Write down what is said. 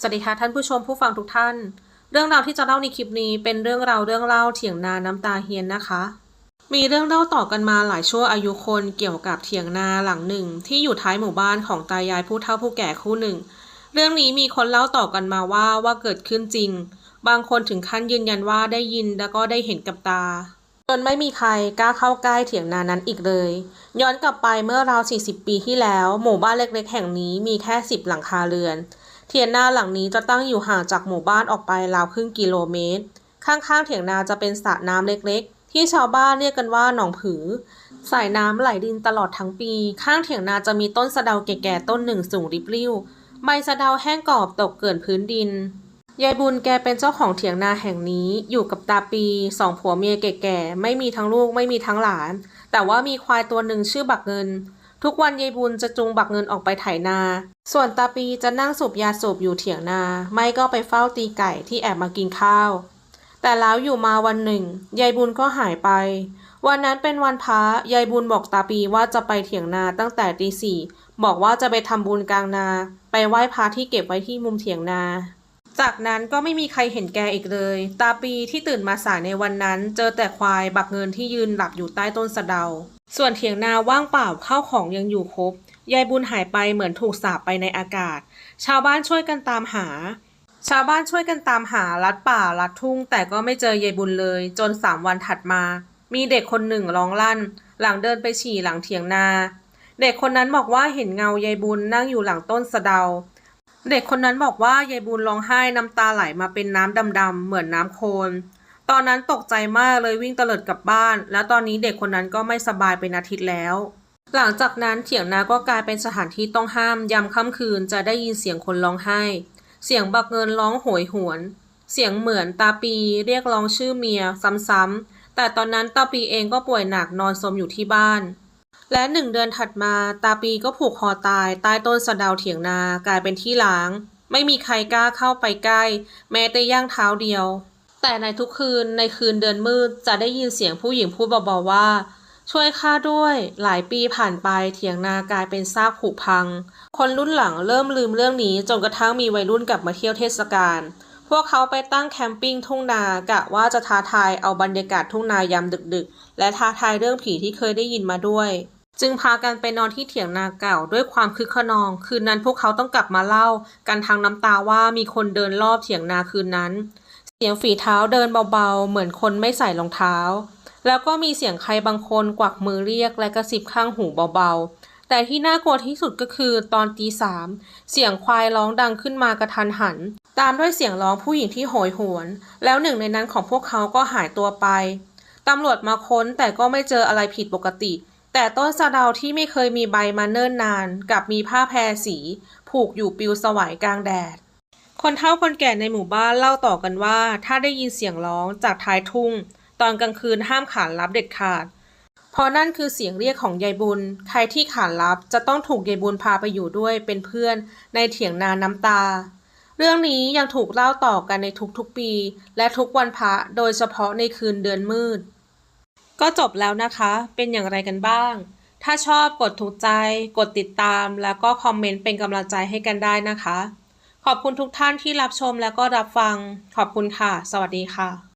สวัสดีค่ะท่านผู้ชมผู้ฟังทุกท่าน เรื่องราวที่จะเล่าในคลิปนี้เป็นเรื่องราวเรื่องเล่าเถียงนาน้ำตาเฮียนนะคะ มีเรื่องเล่าต่อกันมาหลายชั่วอายุคนเกี่ยวกับเถียงนาหลังหนึ่ง ที่อยู่ท้ายหมู่บ้านของตายายผู้เฒ่าผู้แก่คู่หนึ่ง เรื่องนี้มีคนเล่าต่อกันมาว่าว่าเกิดขึ้นจริง บางคนถึงขั้นยืนยันว่าได้ยินแล้วก็ได้เห็นกับตาจนไม่มีใครกล้าเข้าใกล้เถียงนานั้นอีกเลย ย้อนกลับไปเมื่อราว 40 ปีที่แล้ว หมู่บ้านเล็กๆ แห่งนี้มีแค่ 10 หลังคาเรือน เถียงนาหลังนี้จะตั้งอยู่ห่างจากหมู่บ้านออกไปราวครึ่งกิโลเมตร ข้างๆเถียงนาจะเป็นสระน้ำเล็กๆ ที่ชาวบ้านเรียกกันว่าหนองผือ สายน้ำไหลดินตลอดทั้งปี ข้างเถียงนาจะมีต้นสะเดาแก่ๆต้นหนึ่งสูงริบริ่วใบสะเดาแห้งกรอบตกเกลื่อนพื้นดินยายบุญแกเป็นเจ้าของเถียงนาแห่งนี้อยู่กับตาปีสองผัวเมียแก่ๆไม่มีทั้งลูกไม่มีทั้งหลาน แต่ว่ามีควายตัวหนึ่งชื่อบักเงิน ทุกวันยายบุญจะจูงบักเงินออกไปไถนา ส่วนตาปีจะนั่งสูบยาสูบอยู่เถียงนา ไม่ก็ไปเฝ้าตีไก่ที่แอบมากินข้าว แต่แล้วอยู่มาวันหนึ่งยายบุญก็หายไป วันนั้นเป็นวันพระยายบุญบอกตาปีว่าจะไปเถียงนาตั้งแต่ตีสี่บอกว่าจะไปทำบุญกลางนา ไปไหว้พระที่เก็บไว้ที่มุมเถียงนา จากนั้นก็ไม่มีใครเห็นแกอีกเลย ตาปีที่ตื่นมาสายในวันนั้น เจอแต่ควายบักเงินที่ยืนหลับอยู่ใต้ต้นสะเดา ส่วนเถียงนาว่างเปล่าข้าวของยังอยู่ครบ ยายบุญหายไปเหมือนถูกสาปไปในอากาศ ชาวบ้านช่วยกันตามหา ชาวบ้านช่วยกันตามหาลัดป่าลัดทุ่ง แต่ก็ไม่เจอยายบุญเลย จนสามวันถัดมา มีเด็กคนหนึ่งร้องลั่น หลังเดินไปฉี่หลังเถียงนา เด็กคนนั้นบอกว่าเห็นเงายายบุญนั่งอยู่หลังต้นสะเดา เด็กคนนั้นบอกว่ายายบุญร้องไห้น้ำตาไหลมาเป็นน้ำดำๆเหมือนน้ำโคลนตอนนั้นตกใจมากเลยวิ่งเตลิดกลับบ้าน แล้วตอนนี้เด็กคนนั้นก็ไม่สบายเป็นอาทิตย์แล้ว หลังจากนั้นเถียงนาก็กลายเป็นสถานที่ต้องห้ามยามค่ำคืนจะได้ยินเสียงคนร้องไห้ เสียงบักเงินร้องโหยหวน เสียงเหมือนตาปีเรียกร้องชื่อเมียซ้ำๆแต่ตอนนั้นตาปีเองก็ป่วยหนักนอนสมอยู่ที่บ้าน และหนึ่งเดือนถัดมาตาปีก็ผูกคอตายใต้ต้นสะดาวเถียงนากลายเป็นที่ล้าง ไม่มีใครกล้าเข้าไปใกล้ แม้แต่ย่างเท้าเดียว แต่ในทุกคืนในคืนเดือนมืดจะได้ยินเสียงผู้หญิงพูดเบาๆว่า ช่วยข้าด้วย หลายปีผ่านไปเถียงนากลายเป็นซากผุพัง คนรุ่นหลังเริ่มลืมเรื่องนี้จนกระทั่งมีวัยรุ่นกลับมาเที่ยวเทศกาลพวกเขาไปตั้งแคมปิ้งทุ่งนากะว่าจะท้าทายเอาบรรยากาศทุ่งนายามดึกๆ และท้าทายเรื่องผีที่เคยได้ยินมาด้วย จึงพากันไปนอนที่เถียงนาเก่าด้วยความคึกขนอง คืนนั้นพวกเขาต้องกลับมาเล่า กันทางน้ำตาว่ามีคนเดินรอบเถียงนาคืนนั้น เสียงฝีเท้าเดินเบาๆ เหมือนคนไม่ใส่รองเท้า แล้วก็มีเสียงใครบางคนกวักมือเรียกและกระซิบข้างหูเบาๆ แต่ที่น่ากลัวที่สุดก็คือตอนตีสามเสียงควายร้องดังขึ้นมากระทันหัน ตามด้วยเสียงร้องผู้หญิงที่โหยหวน แล้วหนึ่งในนั้นของพวกเขาก็หายตัวไปตำรวจมาค้นแต่ก็ไม่เจออะไรผิดปกติ แต่ต้นสะเดาที่ไม่เคยมีใบมาเนิ่นนานกับมีผ้าแพรสี ผูกอยู่ปิวสวายกลางแดด คนเฒ่าคนแก่ในหมู่บ้านเล่าต่อกันว่า ถ้าได้ยินเสียงร้องจากท้ายทุ่ง ตอนกลางคืนห้ามขานรับเด็ดขาด เพราะนั่นคือเสียงเรียกของยายบุญ ใครที่ขานรับจะต้องถูกยายบุญพาไปอยู่ด้วยเป็นเพื่อนในเถียงนาน้ำตาเรื่องนี้ยังถูกเล่าต่อกันในทุกๆปี และทุกวันพระโดยเฉพาะในคืนเดือนมืด ก็จบแล้วนะคะ เป็นอย่างไรกันบ้าง ถ้าชอบกดถูกใจ กดติดตาม แล้วก็คอมเมนต์เป็นกำลังใจให้กันได้นะคะ ขอบคุณทุกท่านที่รับชมแล้วก็รับฟัง ขอบคุณค่ะ สวัสดีค่ะ